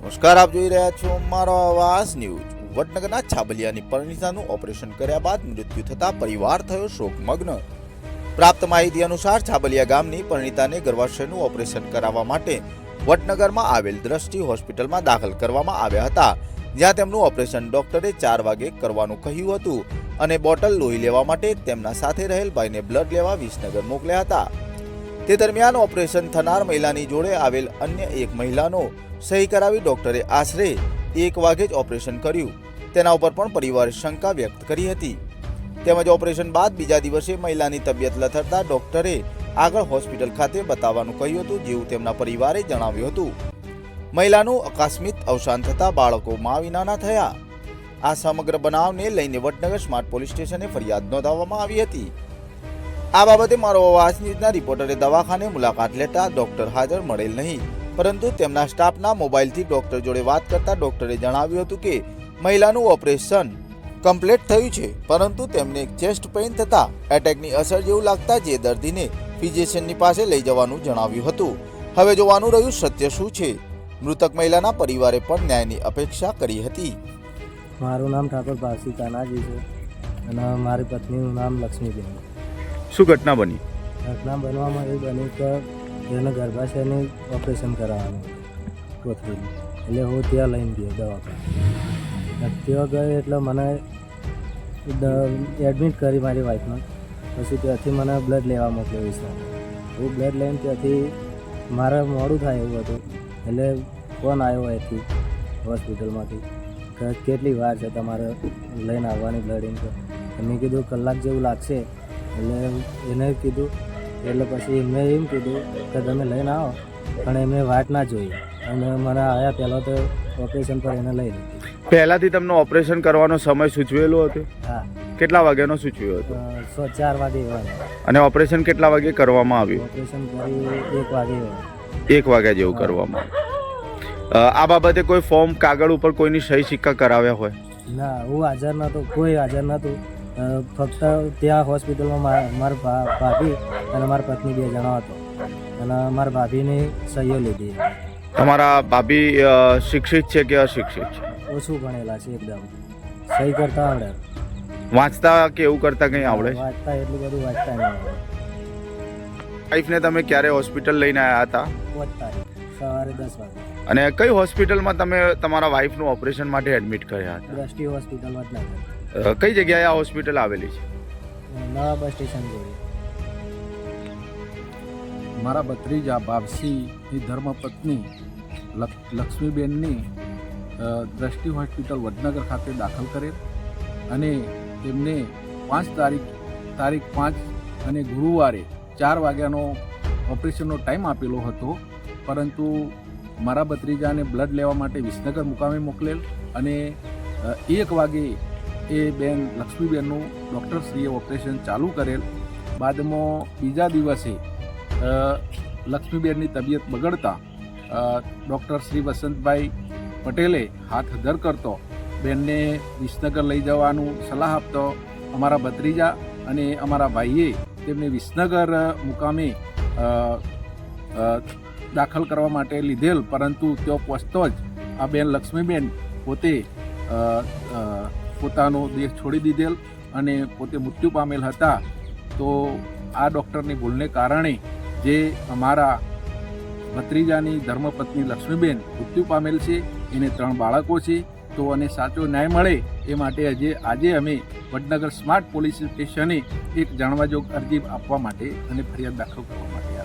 નમસ્કાર, આપ જોઈ રહ્યા છો મારો આવાસ ન્યૂઝ. વડનગરના છાબલિયાની પરણિતાનું ઓપરેશન કર્યા બાદ મૃત્યુ થતા પરિવાર થયો શોકમગ્ન. પ્રાપ્ત માહિતી અનુસાર છાબલિયા ગામની પરણિતાને ગર્ભાશયનું ઓપરેશન કરાવવા માટે વડનગરમાં આવેલ દ્રષ્ટિ હોસ્પિટલમાં દાખલ કરવામાં આવ્યા હતા, જ્યાં તેમનું ઓપરેશન ડોક્ટરે ચાર વાગે કરવાનું કહ્યું હતું અને બોટલ લોહી લેવા માટે તેમના સાથે રહેલ ભાઈને બ્લડ લેવા વિસનગર મોકલ્યા હતા. તે દરમિયાન ઓપરેશન થનાર મહિલાની જોડે આવેલ અન્ય એક મહિલાનો સહી કરાવી ડોક્ટરે આશરે એક વાગે જ ઓપરેશન કર્યું. તેના ઉપર પણ પરિવારે શંકા વ્યક્ત કરી હતી. તેમજ ઓપરેશન બાદ બીજા દિવસે મહિલાની તબિયત લથડતા ડોક્ટરે આગળ હોસ્પિટલ ખાતે બતાવવાનું કહ્યું હતું જેવું તેમના પરિવારે જણાવ્યું હતું. મહિલાનું અકસ્મિત અવસાન થતાં બાળકો મા વિનાના થયા. આ સમગ્ર બનાવને લઈને વડનગર સ્માર્ટ પોલીસ સ્ટેશને ફરિયાદ નોંધાવવામાં આવી હતી. આ બાબતે મારો અવાજ ન્યૂઝના રિપોર્ટરે દવાખાને મુલાકાત લેતા ડોક્ટર હાજર મળેલ નહીં. પરંતુ તેમના સ્ટાફના મોબાઈલથી ડોક્ટર જોડે વાત કરતા ડોક્ટરે જણાવ્યું હતું કે મહિલાનું ઓપરેશન કમ્પ્લીટ થયું છે પરંતુ તેમને ચેસ્ટ પેઇન થતા એટેકની અસર જેવું લાગતા જે દર્દીને ફિઝિશિયનની પાસે લઈ જવાનું જણાવ્યું હતું. હવે જોવાનું રહ્યું સત્ય શું છે. મૃતક મહિલાના પરિવારે પણ ન્યાયની અપેક્ષા કરી હતી. મારું નામ ઠાકોર ભાસી કાનાજી છે અને મારી પત્નીનું નામ લક્ષ્મીબેન શું ઘટના બની? ઘટના બનવામાં એ બન્યું કે એને ગર્ભાશયનું ઓપરેશન કરાવવાનું કોથળીનું. એટલે હું ત્યાં લઈને ગયો દવાખાને. ત્યાં ગયો એટલે મને એડમિટ કરી મારી વાઈફને પછી ત્યાંથી મને બ્લડ લેવા મોકલ્યો વિશ્વાસ હું બ્લડ લઈને ત્યાંથી મારે મોડું થાય એવું હતું. એટલે ફોન આવ્યો અહીંથી હોસ્પિટલમાંથી કેટલી વાર છે તમારે લઈને આવવાની બ્લડ એમ કે મેં કીધું, કલાક જેવું લાગશે. એટલે એને કીધું એટલે પછી એમને એમ કીધું કે તમે લઈને આવો. પણ એમને વાટ ના જોઈ. અને મને આવ્યા પહેલાં તો ઓપરેશન પર એને લઈ લીધી. પહેલાથી તમને ઓપરેશન કરવાનો સમય સૂચવેલો હતો? હા. કેટલા વાગ્યાનો સૂચવ્યો હતો? સો ચાર વાગે અને ઓપરેશન કેટલા વાગે કરવામાં આવ્યું? ઓપરેશન કરી એક વાગે એક વાગ્યા જેવું કરવામાં. આ બાબતે કોઈ ફોર્મ કાગળ ઉપર કોઈની સહી સિક્કા કરાવ્યા હોય? ના હું હાજર નહોતો કોઈ હાજર નહોતું. ફક્ત ત્યાં હોસ્પિટલમાં મારા ભાભી અને મારા પત્ની બે જણા હતો. અને મારા ભાભીની સહીઓ લીધી. તમારા ભાભી શિક્ષિત છે કે અશિક્ષિત છે? ઓછું ભણેલા છે એકદમ. સહી કરતા આવડે. વાંચતા કે એવું કરતા કંઈ આવડે? વાંચતા એટલું બધું વાંચતા નહીં આવડે. વાઈફને તમે ક્યારે હોસ્પિટલ લઈને આવ્યા હતા? સવારે દસ વાગે. અને કઈ હોસ્પિટલમાં તમે તમારા વાઈફનું ઓપરેશન માટે એડમિટ કર્યા દ્રષ્ટિ હોસ્પિટલમાં જ હતા કઈ જગ્યાએ આ હોસ્પિટલ આવેલી છે? નવા સ્ટેશન જોડે. મારા ભત્રીજા બાપસીની ધર્મપત્ની, લક- લક્ષ્મીબેનની દ્રષ્ટિ હોસ્પિટલ વડનગર ખાતે દાખલ કરેલ અને તેમને પાંચ તારીખ તારીખ પાંચ અને ગુરુવારે ચાર વાગ્યાનો ઓપરેશનનો ટાઈમ આપેલો હતો, પરંતુ મારા ભત્રીજાને બ્લડ લેવા માટે વિસનગર મુકામે મોકલેલ અને એક વાગે એ બેન લક્ષ્મીબેનનું ડૉક્ટરશ્રીએ ઓપરેશન ચાલુ કરેલ. બાદમાં બીજા દિવસે લક્ષ્મીબેનની તબિયત બગડતા ડૉક્ટર શ્રી વસંતભાઈ પટેલે હાથ ધર કરતો, બેનને વિસનગર લઈ જવાનું સલાહ આપતો, અમારા ભત્રીજા અને અમારા ભાઈએ તેમને વિસનગર મુકામે દાખલ કરવા માટે લીધેલ, પરંતુ તેઓ પહોંચતો જ આ બેન લક્ષ્મીબેન પોતે પોતાનો દેહ છોડી દીધેલ અને પોતે મૃત્યુ પામેલ હતા, તો આ ડૉક્ટરની ભૂલને કારણે જે અમારા ભત્રીજાની ધર્મપત્ની લક્ષ્મીબેન મૃત્યુ પામેલ છે, એને ત્રણ બાળકો છે, તો અને સાચો ન્યાય મળે એ માટે આજે આજે અમે વડનગર સ્માર્ટ પોલીસ સ્ટેશને એક જાણવાજોગ અરજી આપવા માટે અને ફરિયાદ દાખલ કરવા માટે